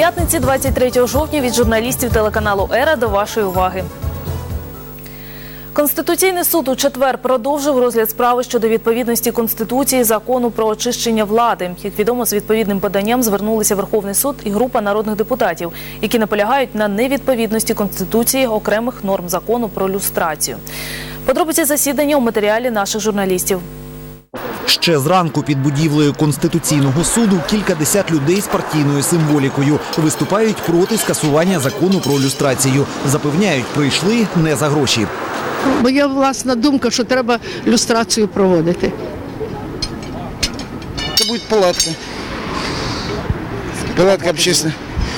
п'ятниці, 23 жовтня, від журналістів телеканалу Ера до вашої уваги. Конституційний суд у четвер продовжив розгляд справи щодо відповідності Конституції закону про очищення влади. Як відомо, з відповідним поданням звернулися Верховний суд і група народних депутатів, які наполягають на невідповідності Конституції окремих норм закону про люстрацію. Подробиці засідання у матеріалі наших журналістів. Ще зранку під будівлею Конституційного суду кількадесят людей з партійною символікою виступають проти скасування закону про люстрацію. Запевняють, прийшли не за гроші. Моя власна думка, що треба люстрацію проводити. Это будет палатка. Палатка общественная.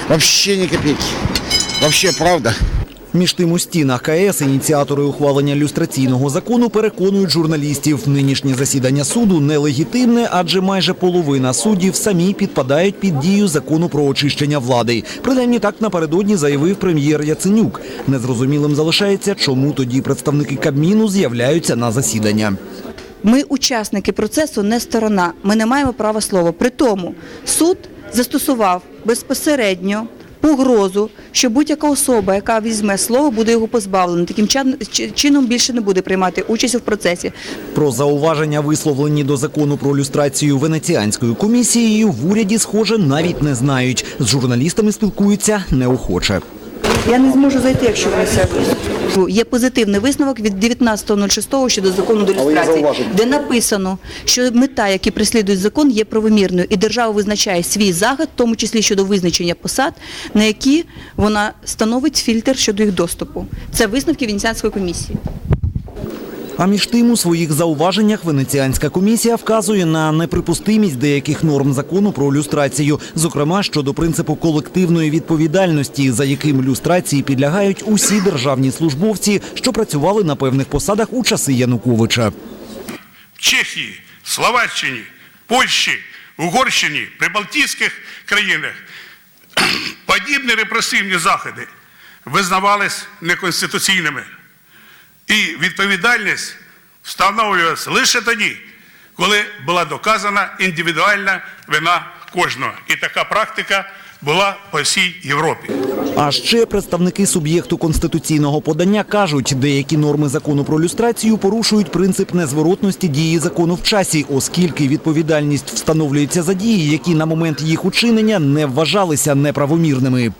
Вообще ни копейки. Вообще правда. Між тим у стінах КС ініціатори ухвалення люстраційного закону переконують журналістів. Нинішнє засідання суду нелегітимне, адже майже половина суддів самі підпадають під дію закону про очищення влади. Принаймні так напередодні заявив прем'єр Яценюк. Незрозумілим залишається, чому тоді представники Кабміну з'являються на засідання. Ми учасники процесу, не сторона. Ми не маємо права слова. При тому суд застосував безпосередньо погрозу, що будь-яка особа, яка візьме слово, буде його позбавлена. Таким чином більше не буде приймати участь в процесі. Про зауваження, висловлені до закону про люстрацію Венеціанською комісією, в уряді, схоже, навіть не знають. З журналістами спілкуються неохоче. Я не зможу зайти, якщо ви це Є позитивний висновок від 19.06 щодо закону до люстрації, де написано, що мета, яку преслідує закон, є правомірною, і держава визначає свій загад, в тому числі щодо визначення посад, на які вона становить фільтр щодо їх доступу. Це висновки Венеціанської комісії. А між тим у своїх зауваженнях Венеціанська комісія вказує на неприпустимість деяких норм закону про люстрацію, зокрема щодо принципу колективної відповідальності, за яким люстрації підлягають усі державні службовці, що працювали на певних посадах у часи Януковича. в Чехії, Словаччині, Польщі, Угорщині, Прибалтійських країнах подібні репресивні заходи визнавались неконституційними. І відповідальність встановлювалася лише тоді, коли була доказана індивідуальна вина кожного. І така практика була по всій Європі. А ще представники суб'єкту конституційного подання кажуть, деякі норми закону про люстрацію порушують принцип незворотності дії закону в часі, оскільки відповідальність встановлюється за дії, які на момент їх учинення не вважалися неправомірними.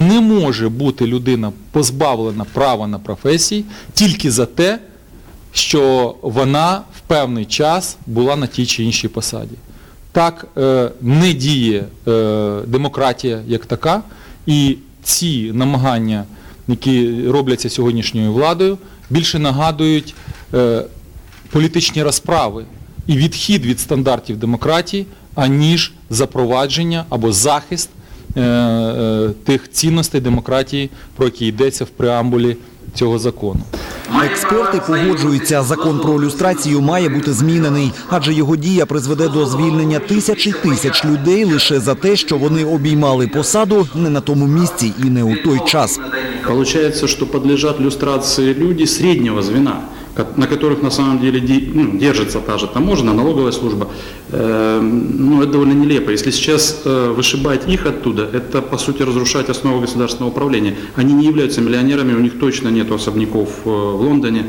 Не може бути людина позбавлена права на професії тільки за те, що вона в певний час була на тій чи іншій посаді. Так е, не діє е, демократія як така, і ці намагання, які робляться сьогоднішньою владою, більше нагадують е, політичні розправи і відхід від стандартів демократії, аніж запровадження або захист тих цінностей демократії, про які йдеться в преамбулі цього закону. Експерти погоджуються, закон про люстрацію має бути змінений, адже його дія призведе до звільнення тисяч і тисяч людей лише за те, що вони обіймали посаду не на тому місці і не у той час. Получается, что подлежат люстрации люди среднего звена, ко- на которых на самом деле де- ну, держится та же таможенная, налоговая служба. Э, Ну, это довольно нелепо. Если сейчас э, вышибать их оттуда, это по сути разрушать основу государственного управления. Они не являются миллионерами, у них точно нет особняков э, в Лондоне.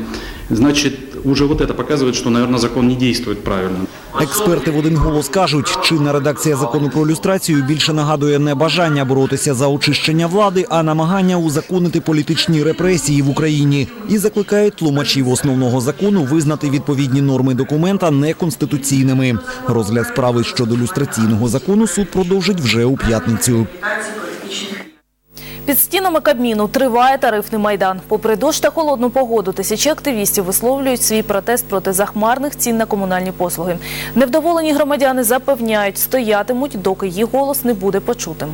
Значит, уже вот это показывает, что, наверное, закон не действует правильно. Експерти в один голос кажуть, чинна редакція закону про люстрацію більше нагадує не бажання боротися за очищення влади, а намагання узаконити політичні репресії в Україні і закликають тлумачів основного закону визнати відповідні норми документа неконституційними. Розгляд справи щодо люстраційного закону суд продовжить вже у п'ятницю. Під стінами Кабміну триває тарифний майдан. Попри дощ та холодну погоду, тисячі активістів висловлюють свій протест проти захмарних цін на комунальні послуги. Невдоволені громадяни запевняють, стоятимуть, доки їх голос не буде почутим.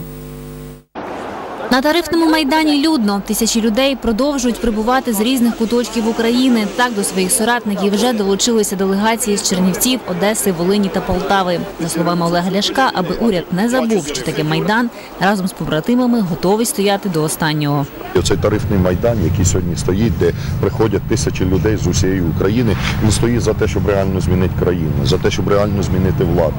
На тарифному майдані людно. Тисячі людей продовжують прибувати з різних куточків України. Так до своїх соратників вже долучилися делегації з Чернівців, Одеси, Волині та Полтави. За словами Олега Ляшка, аби уряд не забув, що таке майдан, разом з побратимами готовий стояти до останнього. Оцей тарифний майдан, який сьогодні стоїть, де приходять тисячі людей з усієї України, він стоїть за те, щоб реально змінити країну, за те, щоб реально змінити владу,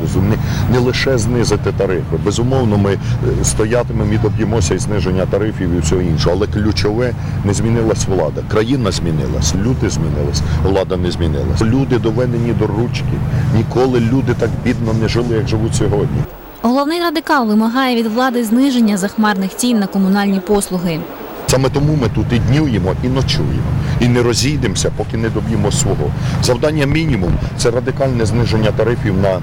не лише знизити тарифи. Безумовно, ми е, стоятимемо і доб'ємося і зниження тарифів і всього іншого. Але ключове не змінилась влада. Країна змінилась, люди змінились, влада не змінилась. Люди доведені до ручки. Ніколи люди так бідно не жили, як живуть сьогодні. Головний радикал вимагає від влади зниження захмарних цін на комунальні послуги. Саме тому ми тут і днюємо, і ночуємо, і не розійдемося, поки не доб'ємо свого. Завдання мінімум це радикальне зниження тарифів на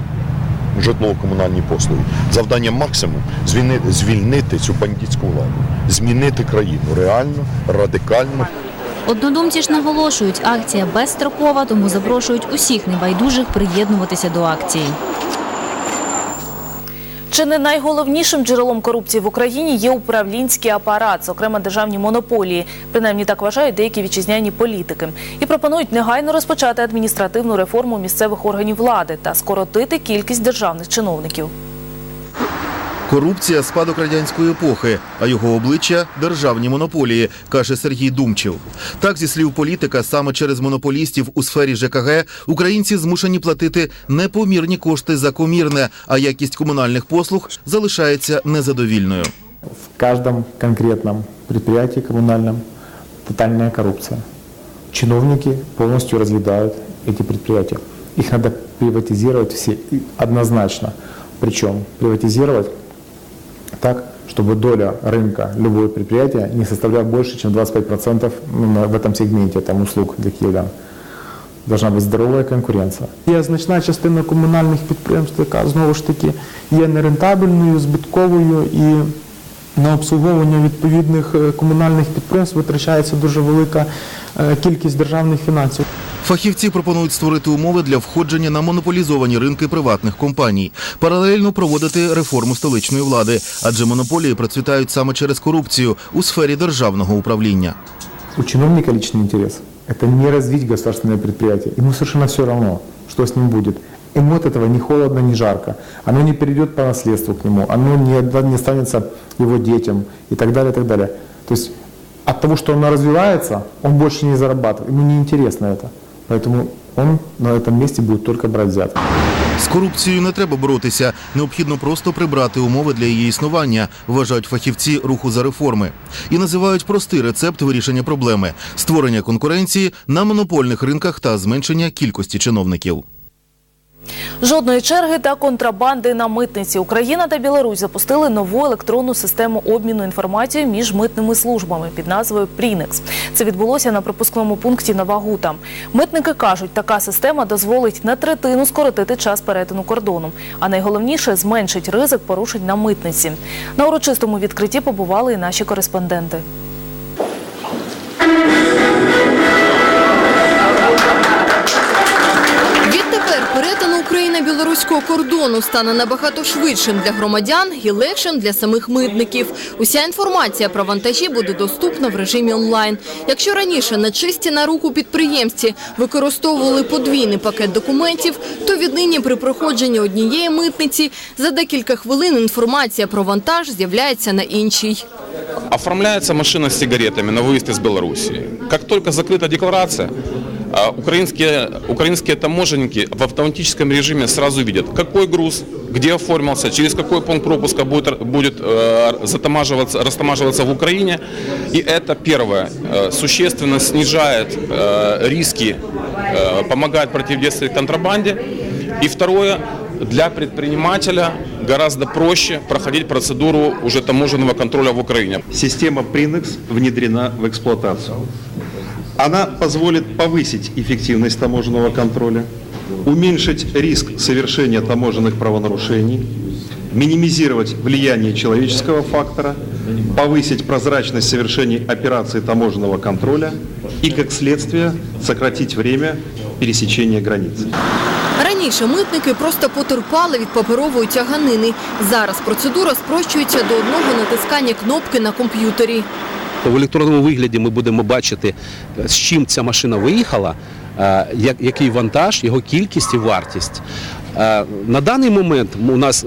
житлово-комунальні послуги. Завдання максимум звільнити, цю бандитську владу, змінити країну реально, радикально. Однодумці ж наголошують, акція безстрокова, тому запрошують усіх небайдужих приєднуватися до акції. Чи не найголовнішим джерелом корупції в Україні є управлінський апарат, зокрема державні монополії. Принаймні так вважають деякі вітчизняні політики. І пропонують негайно розпочати адміністративну реформу місцевих органів влади та скоротити кількість державних чиновників. Корупція спадок радянської епохи, а його обличчя державні монополії, каже Сергій Думчев. Так, зі слів політика, саме через монополістів у сфері ЖКГ українці змушені платити непомірні кошти за комірне, а якість комунальних послуг залишається незадовільною. В каждом конкретном предприятии коммунальном тотальная коррупция. Чиновники полностью разъедают эти предприятия. Их надо приватизировать все и однозначно. Причем приватизировать так, чтобы доля рынка любого предприятия не составляла больше, чем 25% ну, на- в этом сегменте там, услуг для киевлян. Должна бути здорова конкуренція. Є значна частина комунальних підприємств, яка знову ж таки є нерентабельною, збитковою і на обслуговування відповідних е, комунальних підприємств витрачається дуже велика е, кількість державних фінансів. Фахівці пропонують створити умови для входження на монополізовані ринки приватних компаній, паралельно проводити реформу столичної влади, адже монополії процвітають саме через корупцію у сфері державного управління. У чиновника личный интерес – это не развить государственное предприятие. Ему совершенно все равно, что с ним будет. Ему от этого ни холодно, ни жарко. Оно не перейдет по наследству к нему, оно не, отда- не останется его детям и так далее, и так далее. То есть от того, что оно развивается, он больше не зарабатывает. Ему не интересно это. Поэтому он на этом месте будет только брать взятки. З корупцією не треба боротися, необхідно просто прибрати умови для її існування, вважають фахівці руху за реформи. І називають простий рецепт вирішення проблеми створення конкуренції на монопольних ринках та зменшення кількості чиновників. Жодної черги та контрабанди на митниці. Україна та Білорусь запустили нову електронну систему обміну інформацією між митними службами під назвою Прінекс. Це відбулося на пропускному пункті Нова Гута. Митники кажуть, така система дозволить на третину скоротити час перетину кордону. А найголовніше зменшить ризик порушень на митниці. На урочистому відкритті побували і наші кореспонденти. Україна-білоруського кордону стане набагато швидшим для громадян і легшим для самих митників. Уся інформація про вантажі буде доступна в режимі онлайн. Якщо раніше на чисті на руку підприємці використовували подвійний пакет документів, то віднині при проходженні однієї митниці за декілька хвилин інформація про вантаж з'являється на іншій. Оформляется машина с сигаретами на выезд из Белоруссии. Как только закрыта декларация, а, украинские, украинские таможенники в автоматическом режиме сразу видят, какой груз, где оформился, через какой пункт пропуска будет, будет э, затамаживаться, растамаживаться в Украине. И это первое, э, существенно снижает э, риски, э, помогает противодействовать контрабанде. И второе, для предпринимателя гораздо проще проходить процедуру уже таможенного контроля в Украине. Система Prinex внедрена в эксплуатацию. Она позволит повысить эффективность таможенного контроля, уменьшить риск совершения таможенных правонарушений, минимизировать влияние человеческого фактора, повысить прозрачность совершения операций таможенного контроля и, как следствие, сократить время пересечения границы. Раніше митники просто потерпали від паперової тяганини. Зараз процедура спрощується до одного натискання кнопки на комп'ютері. В електронному вигляді ми будемо бачити, е, з чим ця машина виїхала, е, який вантаж, його кількість і вартість. Е, На даний момент у нас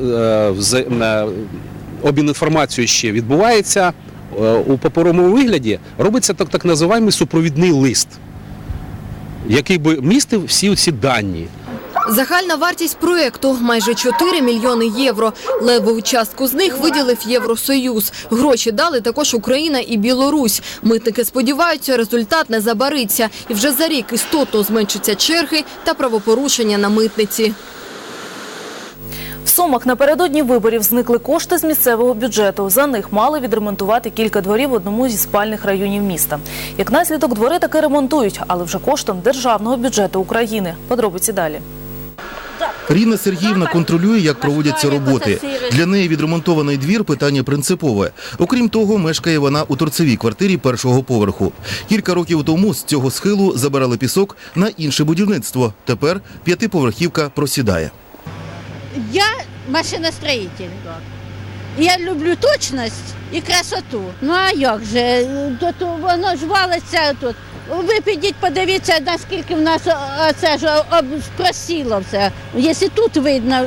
обмін інформацією ще відбувається. У паперовому вигляді робиться так, так називаємий супровідний лист, який би містив всі ці дані. Загальна вартість проєкту – майже 4 мільйони євро. Левову частку з них виділив Євросоюз. Гроші дали також Україна і Білорусь. Митники сподіваються, результат не забариться. І вже за рік істотно зменшаться черги та правопорушення на митниці. В Сумах напередодні виборів зникли кошти з місцевого бюджету. За них мали відремонтувати кілька дворів в одному зі спальних районів міста. Як наслідок, двори таки ремонтують, але вже коштом державного бюджету України. Подробиці далі. Ріна Сергіївна контролює, як проводяться роботи. Для неї відремонтований двір питання принципове. Окрім того, мешкає вона у торцевій квартирі першого поверху. Кілька років тому з цього схилу забирали пісок на інше будівництво. Тепер п'ятиповерхівка просідає. Я машиностроитель. Я люблю точність і красоту. Ну а як же? Тут воно ж валиться тут. Ви підіть, подивіться, наскільки в нас це ж просіло все. Якщо тут видно,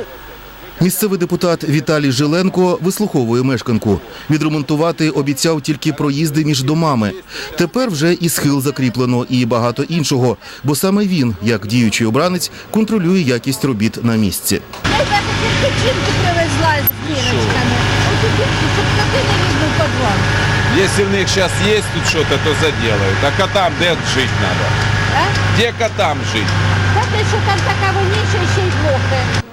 Місцевий депутат Віталій Жиленко вислуховує мешканку. Відремонтувати обіцяв тільки проїзди між домами. Тепер вже і схил закріплено, і багато іншого. Бо саме він, як діючий обранець, контролює якість робіт на місці. я тільки жінку привезла з. Ось тут, щоб коти не лізли в підвал. Если в них сейчас есть тут что-то, то заделают. А котам где жить надо? А? Где котам жить? Та те, що там така воніша, ще й плохо.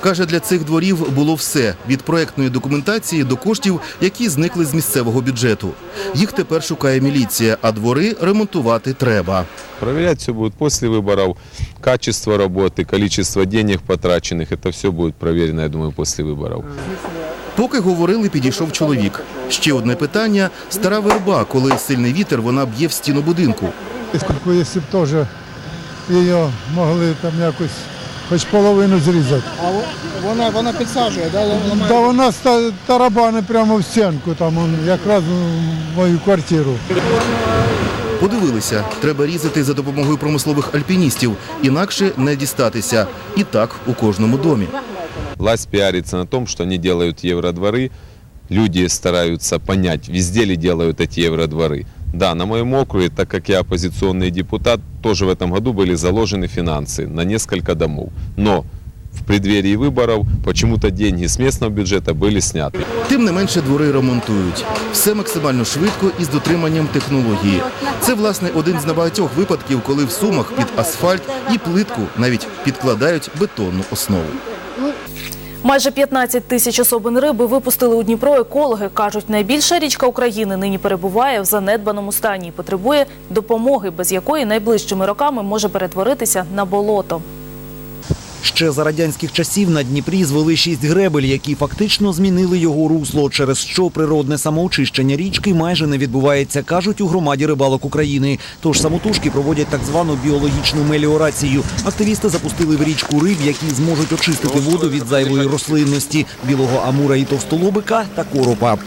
Каже, для цих дворів було все від проектної документації до коштів, які зникли з місцевого бюджету. Їх тепер шукає міліція, а двори ремонтувати треба. Проверять все будет после выборов. Качество работы, количество денег потраченных, это все будет проверено, я думаю, после выборов. Поки говорили, підійшов чоловік. Ще одне питання – стара верба, коли сильний вітер, вона б'є в стіну будинку. Якщо б теж її могли там якось хоч половину зрізати. А вона, вона підсаджує, да? Та вона ста- тарабани прямо в стінку, там якраз в мою квартиру. Подивилися, треба різати за допомогою промислових альпіністів, інакше не дістатися. І так у кожному домі. Власть пиарится на том, что они делают евродворы. Люди стараются понять, везде ли делают эти евродворы. Да, на моем округе, так как я оппозиционный депутат, тоже в этом году были заложены финансы на несколько домов. Но в преддверии выборов почему-то деньги с местного бюджета были сняты. Тим не менше двори ремонтують. Все максимально швидко і з дотриманням технології. Це, власне, один з небагатьох випадків, коли в Сумах під асфальт і плитку навіть підкладають бетонну основу. Майже 15 тисяч особин риби випустили у Дніпро. Екологи кажуть, найбільша річка України нині перебуває в занедбаному стані і потребує допомоги, без якої найближчими роками може перетворитися на болото. Ще за радянських часів на Дніпрі звели шість гребель, які фактично змінили його русло, через що природне самоочищення річки майже не відбувається, кажуть у громаді рибалок України. Тож самотужки проводять так звану біологічну меліорацію. Активісти запустили в річку риб, які зможуть очистити воду від зайвої рослинності, білого амура і товстолобика та коропа.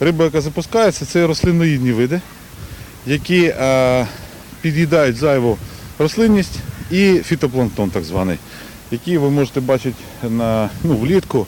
Риба, яка запускається, це рослинноїдні види, які е, під'їдають зайву рослинність і фітопланктон так званий, який ви можете бачити на, ну, влітку,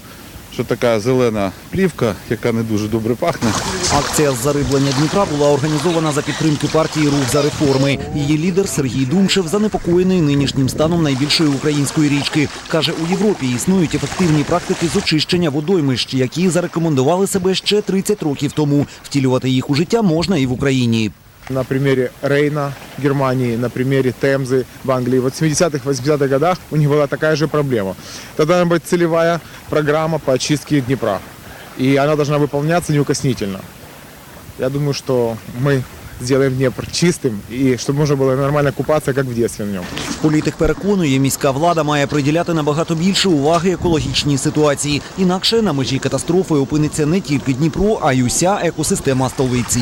що така зелена плівка, яка не дуже добре пахне. Акція з зариблення Дніпра була організована за підтримки партії Рух за реформи. Її лідер Сергій Думчев занепокоєний нинішнім станом найбільшої української річки. Каже, у Європі існують ефективні практики з очищення водоймищ, які зарекомендували себе ще 30 років тому. Втілювати їх у життя можна і в Україні На примере Рейна в Германии, на примере Темзы в Англии. Вот в 70-х, 80-х годах у них была такая же проблема. Тогда должна быть целевая программа по очистке Днепра. И она должна выполняться неукоснительно. Я думаю, что мы сделаем Днепр чистым, и чтобы можно было нормально купаться, как в детстве в нем. Політик переконує, міська влада має приділяти набагато більше уваги екологічній ситуації. Інакше на межі катастрофи опиниться не тільки Дніпро, а й уся екосистема столиці.